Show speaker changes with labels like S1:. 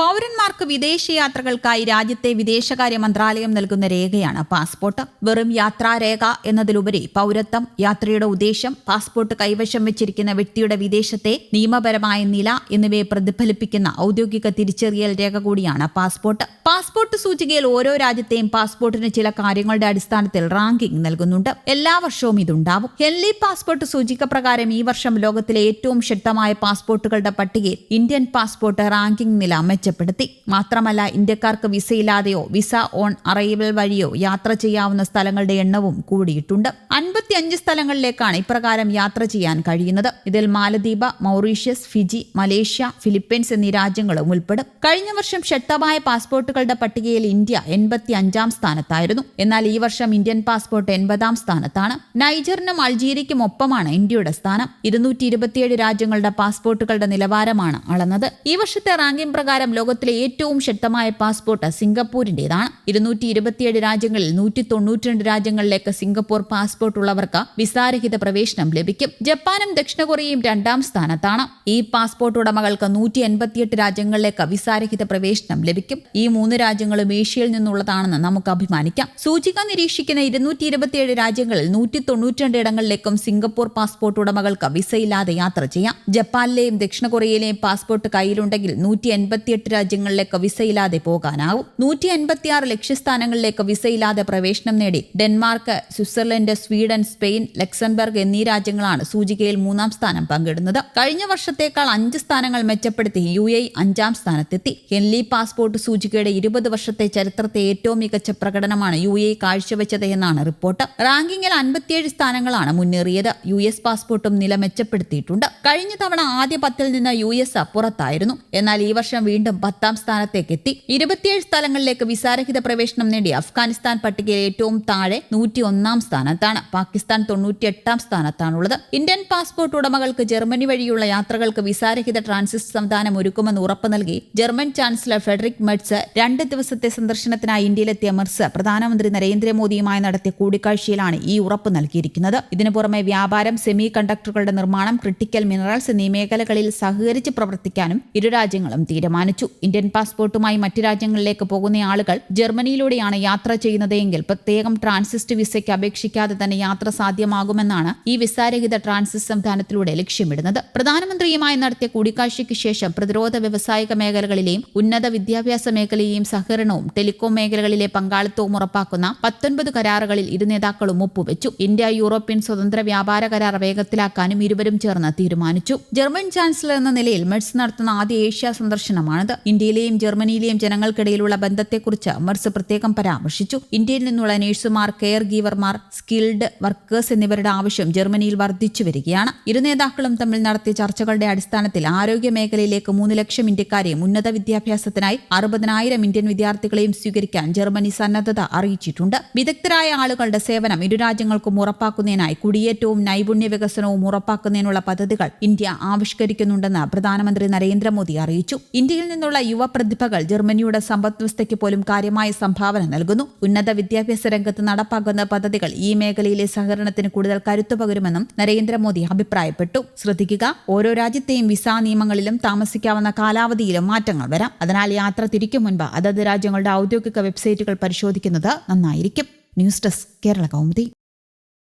S1: പൗരന്മാർക്ക് വിദേശയാത്രകൾക്കായി രാജ്യത്തെ വിദേശകാര്യ മന്ത്രാലയം നൽകുന്ന രേഖയാണ് പാസ്പോർട്ട്. വെറും യാത്രാരേഖ എന്നതിലുപരി പൗരത്വം യാത്രയുടെ ഉദ്ദേശം പാസ്പോർട്ട് കൈവശം വെച്ചിരിക്കുന്ന വ്യക്തിയുടെ വിദേശത്തെ നിയമപരമായ നില എന്നിവയെ പ്രതിഫലിപ്പിക്കുന്ന ഔദ്യോഗിക തിരിച്ചറിയൽ രേഖ കൂടിയാണ് പാസ്പോർട്ട്. പാസ്പോർട്ട് സൂചികയിൽ ഓരോ രാജ്യത്തെയും പാസ്പോർട്ടിന് ചില കാര്യങ്ങളുടെ അടിസ്ഥാനത്തിൽ റാങ്കിംഗ് നൽകുന്നുണ്ട്. എല്ലാ വർഷവും ഇതുണ്ടാവും. ഹെൻലി പാസ്പോർട്ട് സൂചിക പ്രകാരം ഈ വർഷം ലോകത്തിലെ ഏറ്റവും ശക്തമായ പാസ്പോർട്ടുകളുടെ പട്ടികയിൽ ഇന്ത്യൻ പാസ്പോർട്ട് റാങ്കിംഗ് നില മെച്ചപ്പെടുത്തി മാത്രമല്ല ഇന്ത്യക്കാർക്ക് വിസയില്ലാതെയോ വിസ ഓൺ അറൈവൽ വഴിയോ യാത്ര ചെയ്യാവുന്ന സ്ഥലങ്ങളുടെ എണ്ണവും കൂടിയിട്ടുണ്ട്. അൻപത്തിയഞ്ച് സ്ഥലങ്ങളിലേക്കാണ് ഇപ്രകാരം യാത്ര ചെയ്യാൻ കഴിയുന്നത്. ഇതിൽ മാലദ്വീപ് മൗറീഷ്യസ് ഫിജി മലേഷ്യ ഫിലിപ്പീൻസ് എന്നീ രാജ്യങ്ങളും ഉൾപ്പെടും. കഴിഞ്ഞ വർഷം ശക്തമായ പാസ്പോർട്ടുകളുടെ പട്ടികയിൽ ഇന്ത്യ എൺപത്തി അഞ്ചാം സ്ഥാനത്തായിരുന്നു. എന്നാൽ ഈ വർഷം ഇന്ത്യൻ പാസ്പോർട്ട് എൺപതാം സ്ഥാനത്താണ്. നൈജറിനും അൾജീരിയയ്ക്കും ഒപ്പമാണ് ഇന്ത്യയുടെ സ്ഥാനം. ഇരുന്നൂറ്റി രാജ്യങ്ങളുടെ പാസ്പോർട്ടുകളുടെ നിലവാരമാണ് അളന്നത്. ഈ വർഷത്തെ റാങ്കിംഗ് പ്രകാരം ലോകത്തിലെ ഏറ്റവും ശക്തമായ പാസ്പോർട്ട് സിംഗപ്പൂരിന്റേതാണ് ഇരുന്നൂറ്റി ഇരുപത്തിയേഴ് രാജ്യങ്ങളിൽ നൂറ്റി തൊണ്ണൂറ്റിരണ്ട് രാജ്യങ്ങളിലേക്ക് സിംഗപ്പൂർ പാസ്പോർട്ട് ഉള്ളവർക്ക് വിസാരഹിത പ്രവേശനം ലഭിക്കും. ജപ്പാനും ദക്ഷിണ കൊറിയയും രണ്ടാം സ്ഥാനത്താണ്. ഈ പാസ്പോർട്ട് ഉടമകൾക്ക് നൂറ്റി എൺപത്തിയെട്ട് രാജ്യങ്ങളിലേക്ക് വിസാരഹിത പ്രവേശനം ലഭിക്കും. ഈ മൂന്ന് രാജ്യങ്ങളും ഏഷ്യയിൽ നിന്നുള്ളതാണെന്ന് നമുക്ക് അഭിമാനിക്കാം. സൂചിക നിരീക്ഷിക്കുന്ന ഇരുന്നൂറ്റി ഇരുപത്തിയേഴ് രാജ്യങ്ങളിൽ നൂറ്റി തൊണ്ണൂറ്റിരണ്ട് ഇടങ്ങളിലേക്കും സിംഗപ്പൂർ പാസ്പോർട്ട് ഉടമകൾക്ക് വിസയില്ലാതെ യാത്ര ചെയ്യാം. ജപ്പാനിലെയും ദക്ഷിണ കൊറിയയിലെയും പാസ്പോർട്ട് കയ്യിലുണ്ടെങ്കിൽ നൂറ്റി എൺപത്തിയെട്ട് രാജ്യങ്ങളിലേക്ക് വിസയില്ലാതെ പോകാനാവും. നൂറ്റി എൺപത്തിയാറ് ലക്ഷ്യസ്ഥാനങ്ങളിലേക്ക് വിസയില്ലാതെ പ്രവേശനം നേടി. Denmark Switzerland Sweden Spain Luxembourg എന്നീ രാജ്യങ്ങളാണ് സൂചികയിൽ മൂന്നാം സ്ഥാനം പങ്കിടുന്നത്. കഴിഞ്ഞ വർഷത്തേക്കാൾ അഞ്ച് സ്ഥാനങ്ങൾ മെച്ചപ്പെടുത്തി യു എ അഞ്ചാം സ്ഥാനത്തെത്തി. ഹെൻലി പാസ്പോർട്ട് സൂചികയുടെ ഇരുപത് വർഷത്തെ ചരിത്രത്തെ ഏറ്റവും മികച്ച പ്രകടനമാണ് യു എ കാഴ്ചവെച്ചത് എന്നാണ് റിപ്പോർട്ട്. റാങ്കിങ്ങിൽ അൻപത്തിയേഴ് സ്ഥാനങ്ങളാണ് മുന്നേറിയത്. യു എസ് പാസ്പോർട്ടും നില മെച്ചപ്പെടുത്തിയിട്ടുണ്ട്. കഴിഞ്ഞ തവണ ആദ്യ പത്തിൽ നിന്ന് യു എസ് പുറത്തായിരുന്നു. എന്നാൽ ഈ വർഷം വീണ്ടും പത്താം സ്ഥാനത്തേക്ക് എത്തി ഇരുപത്തിയേഴ് സ്ഥലങ്ങളിലേക്ക് വിസാരഹിത പ്രവേശനം നേടി അഫ്ഗാനിസ്ഥാൻ പട്ടികയിൽ ഏറ്റവും താഴെ നൂറ്റി ഒന്നാം സ്ഥാനത്താണ്. പാകിസ്ഥാൻ തൊണ്ണൂറ്റി എട്ടാം സ്ഥാനത്താണുള്ളത്. ഇന്ത്യൻ പാസ്പോർട്ട് ഉടമകൾക്ക് ജർമ്മനി വഴിയുള്ള യാത്രകൾക്ക് വിസാരഹിത ട്രാൻസിറ്റ് സംവിധാനം ഒരുക്കുമെന്ന് ഉറപ്പ് നൽകി ജർമ്മൻ ചാൻസലർ ഫെഡറിക് മെഡ്സ് രണ്ട് ദിവസത്തെ സന്ദർശനത്തിനായി ഇന്ത്യയിലെത്തിയ മെർസ് പ്രധാനമന്ത്രി നരേന്ദ്രമോദിയുമായി നടത്തിയ കൂടിക്കാഴ്ചയിലാണ് ഈ ഉറപ്പ് നൽകിയിരിക്കുന്നത്. ഇതിനു പുറമെ വ്യാപാരം സെമി കണ്ടക്ടറുകളുടെ നിർമ്മാണം ക്രിട്ടിക്കൽ മിനറൽസ് എന്നീ മേഖലകളിൽ സഹകരിച്ച് പ്രവർത്തിക്കാനും ഇരു രാജ്യങ്ങളും തീരുമാനിച്ചു. ഇന്ത്യൻ പാസ്പോർട്ടുമായി മറ്റു രാജ്യങ്ങളിലേക്ക് പോകുന്ന ആളുകൾ ജർമ്മനിയിലൂടെയാണ് യാത്ര ചെയ്യുന്നതെങ്കിൽ പ്രത്യേകം ട്രാൻസിസ്റ്റ് വിസയ്ക്ക് അപേക്ഷിക്കാതെ തന്നെ യാത്ര സാധ്യമാകുമെന്നാണ് ഈ വിസാരഹിത ട്രാൻസിസ്റ്റ് സംവിധാനത്തിലൂടെ ലക്ഷ്യമിടുന്നത്. പ്രധാനമന്ത്രിയുമായി നടത്തിയ കൂടിക്കാഴ്ചയ്ക്ക് ശേഷം പ്രതിരോധ വ്യവസായിക മേഖലകളിലെയും ഉന്നത വിദ്യാഭ്യാസ മേഖലയെയും സഹകരണവും ടെലികോം മേഖലകളിലെ പങ്കാളിത്തവും ഉറപ്പാക്കുന്ന പത്തൊൻപത് കരാറുകളിൽ ഇരു നേതാക്കളും ഒപ്പുവെച്ചു. ഇന്ത്യ യൂറോപ്യൻ സ്വതന്ത്ര വ്യാപാര കരാർ വേഗത്തിലാക്കാനും ഇരുവരും ചേർന്ന് തീരുമാനിച്ചു. ജർമ്മൻ ചാൻസലർ എന്ന നിലയിൽ മെഡ്സ് നടത്തുന്ന ആദ്യ ഏഷ്യ സന്ദർശനമാണിത്. ഇന്ത്യയിലെയും ജർമ്മനിയിലെയും ജനങ്ങൾക്കിടയിലുള്ള ബന്ധത്തെക്കുറിച്ച് മെർസ് പ്രത്യേകം പരാമർശിച്ചു. ഇന്ത്യയിൽ നിന്നുള്ള നഴ്സുമാർ കെയർ ഗീവർമാർ സ്കിൽഡ് വർക്കേഴ്സ് എന്നിവരുടെ ആവശ്യം ജർമ്മനിയിൽ വർദ്ധിച്ചു വരികയാണ്. ഇരു നേതാക്കളും തമ്മിൽ നടത്തിയ ചർച്ചകളുടെ അടിസ്ഥാനത്തിൽ ആരോഗ്യ മേഖലയിലേക്ക് മൂന്ന് ലക്ഷം ഇന്ത്യക്കാരെയും ഉന്നത വിദ്യാഭ്യാസത്തിനായി അറുപതിനായിരം ഇന്ത്യൻ വിദ്യാർത്ഥികളെയും സ്വീകരിക്കാൻ ജർമ്മനി സന്നദ്ധത അറിയിച്ചിട്ടുണ്ട്. വിദഗ്ധരായ ആളുകളുടെ സേവനം ഇരു രാജ്യങ്ങൾക്കും ഉറപ്പാക്കുന്നതിനായി കുടിയേറ്റവും നൈപുണ്യ വികസനവും ഉറപ്പാക്കുന്നതിനുള്ള പദ്ധതികൾ ഇന്ത്യ ആവിഷ്കരിക്കുന്നുണ്ടെന്ന് പ്രധാനമന്ത്രി നരേന്ദ്രമോദി അറിയിച്ചു. ഇന്ത്യയിൽ നിന്നുള്ള യുവ പ്രതിഭകൾ ജർമ്മനിയുടെ സമ്പദ്വ്യവസ്ഥയ്ക്ക് പോലും കാര്യമായ സംഭാവന നൽകുന്നു. ഉന്നത വിദ്യാഭ്യാസ രംഗത്ത് നടപ്പാക്കുന്ന പദ്ധതികൾ ഈ മേഖലയിലെ സഹകരണത്തിന് കൂടുതൽ കരുത്തു പകരുമെന്നും നരേന്ദ്രമോദി അഭിപ്രായപ്പെട്ടു. ശ്രദ്ധിക്കുക ഓരോ രാജ്യത്തെയും വിസാ നിയമങ്ങളിലും താമസിക്കാവുന്ന കാലാവധിയിലും മാറ്റങ്ങൾ വരാം. അതിനാൽ യാത്ര തിരിക്കും മുൻപ് അതത് രാജ്യങ്ങളുടെ ഔദ്യോഗിക വെബ്സൈറ്റുകൾ പരിശോധിക്കുന്നത് നന്നായിരിക്കും. News desk Kerala Kaumudi.